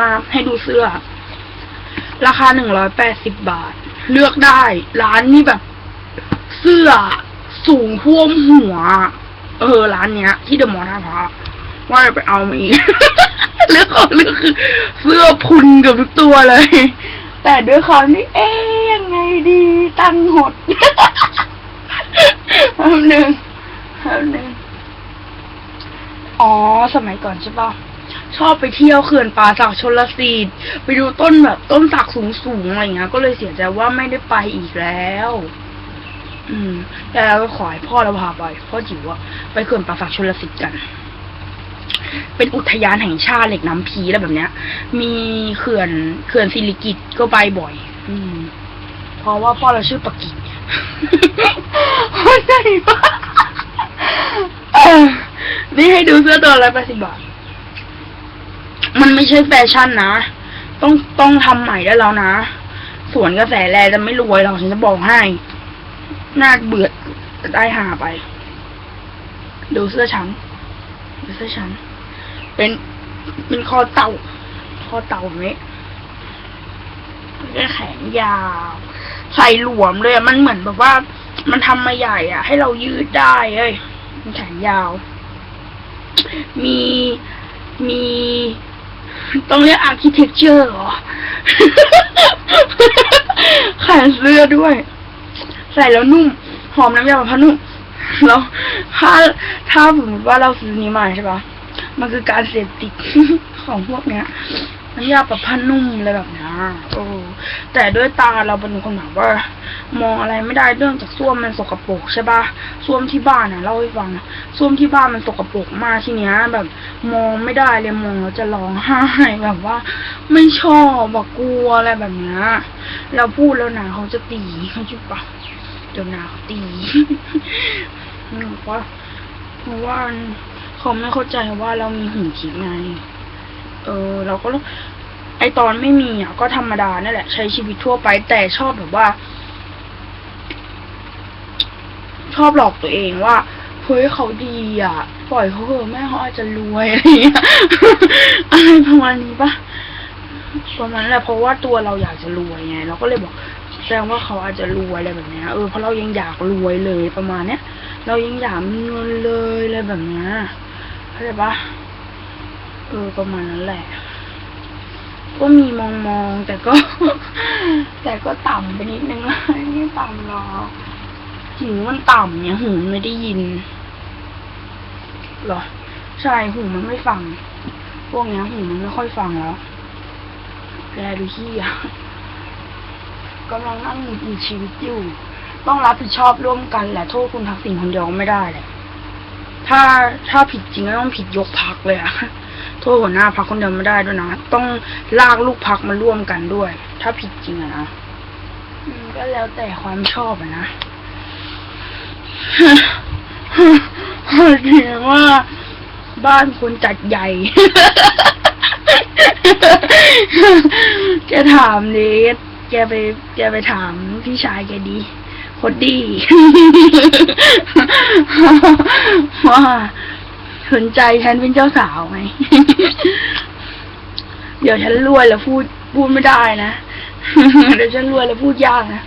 มาให้ดูเสื้อ ราคาหนึ่งร้อยแปดสิบบาท เลือกได้ ร้านนี้แบบ เสื้อสูงท่วมหัว เออ ร้านเนี้ย ที่เดอะมอลล์ท่าพระว่าจะไปเอามาอีกเลือกของเลือกคือเสื้อพุนเกับทุกตัวเลย แต่ด้วยความที่เอ๊ยยังไงดีตังหดแป๊บหนึ่งแป๊บหนึ่งอ๋อ สมัยก่อนใช่ปะ ชอบไปเที่ยวเขื่อนป่าสักชนลสีดไปดูต้นแบบต้นสักสูงๆอะไรเงี้ย ก็เลยเสียใจว่าไม่ได้ไปอีกแล้ว อืม แต่เราก็ขอให้พ่อเราพาไปพ่อจิ๋วอะไปเขื่อนป่าสักชนลสิทธิ์กัน เป็นอุทยานแห่งชาติเหล็กน้ำพีแล้วแบบเนี้ย มีเขื่อนเขื่อนศิริกิตก็ไปบ่อย อืม เพราะว่าพ่อเราชื่อปกิจเข้าใจปะนี่ให้ดูเสื้อตัวละแปดสิบบาท มันไม่ใช่แฟชั่นนะ ต้องต้องทำใหม่ได้แล้วนะ สวนกระแสแลจะไม่รวยหรอกฉันจะบอกให้ น่าเบื่อจะได้หาไป ดูเสื้อฉัน ดูเสื้อฉัน เป็นเป็นคอเต่า คอเต่าแบบนี้ก็แขนยาว ใส่หลวมเลยมันเหมือนแบบว่า มันทำมาใหญ่ อะ ให้เรายืดได้เอ้ยแขนยาว มีมี ต้องเรียก architecture เหรอแขนเสื้อด้วย ใส่แล้วนุ่ม หอมน้ำยาปรับผ้านุ่มแล้วถ้าถ้าสมมติว่าเราซื้อนี้มาใช่ปะมันคือการเสพติดของพวกเนี้ยน้ำยาปรับผ้านุ่มอะไรแบบนี้โอ้ แต่ด้วยตาเราเป็นคนแบบว่า มองอะไรไม่ได้เรื่องจากส้วมมันสกปรกใช่ปะส้วมที่บ้านน่ะเล่าให้ฟังส้วมที่บ้านมันสกปรกมากทีเนี้ย แบบมองไม่ได้เลยมองแล้วจะร้องไห้แบบว่า ไม่ชอบแบอกลัวอะไรแบบเนี้ยเราพูดแล้วนะเขาจะตีเขาจะปะเดี๋ยวนาเขาตีหนูว่าเพราะว่าเขาไม่เข้าใจว่าเรามีหูทิพย์ไงเออ เราก็ ไอตอนไม่มีอะก็ธรรมดานั่นแหละ ใช้ชีวิตทั่วไปแต่ชอบแบบว่า ชอบหลอกตัวเองว่าเฮ้ยเขาดีอะ ปล่อยเขาเถอะแม่เขาอาจจะรวยอะไรอย่างเงี้ยอะไรประมาณนี้ปะประมาณนั้นแหละเพราะว่าตัวเราอยากจะรวยไงเราก็เลยบอกแสดงว่าเขาอาจจะรวยอะไรแบบเนี้ยเออเพราะเรายังอยากรวยเลยประมาณเนี้ยเรายังอยากมีเงินเลยอะไรแบบเนี้ยเข้าใจปะเออประมาณนั้นแหละ ก็มีมองมองๆแต่ก็ แต่ก็ต่ำไปนิดนึงไม่ต่ำหรอกหูมันต่ำเนี่ยหูไม่ได้ยินหรอ ใช่หูมันไม่ฟัง พวกเนี้ยหูมันไม่ค่อยฟังแล้วแกดูขี้อะกำลังนั่งหงุดหงิดชีวิตอยู่ต้องรับผิดชอบร่วมกันแหละโทษคุณทักษิณคนเดียวไม่ได้เลยถ้าถ้าผิดจริงก็ต้องผิดยกพักเลยอะ โทษหัวหน้าพักคนเดียวไม่ได้ด้วยนะ ต้องลากลูกพักมาร่วมกันด้วย ถ้าผิดจริงอะนะก็แล้วแต่ความชอบอะนะเห็นว่าบ้านคนจัดใหญ่แกถามดิแกไปแกไปถามพี่ชายแกดีคตรดีว่า สนใจฉันเป็นเจ้าสาวไหม เดี๋ยวฉันรวยแล้วพูดพูดไม่ได้นะ เดี๋ยวฉันรวยแล้วพูดยากนะ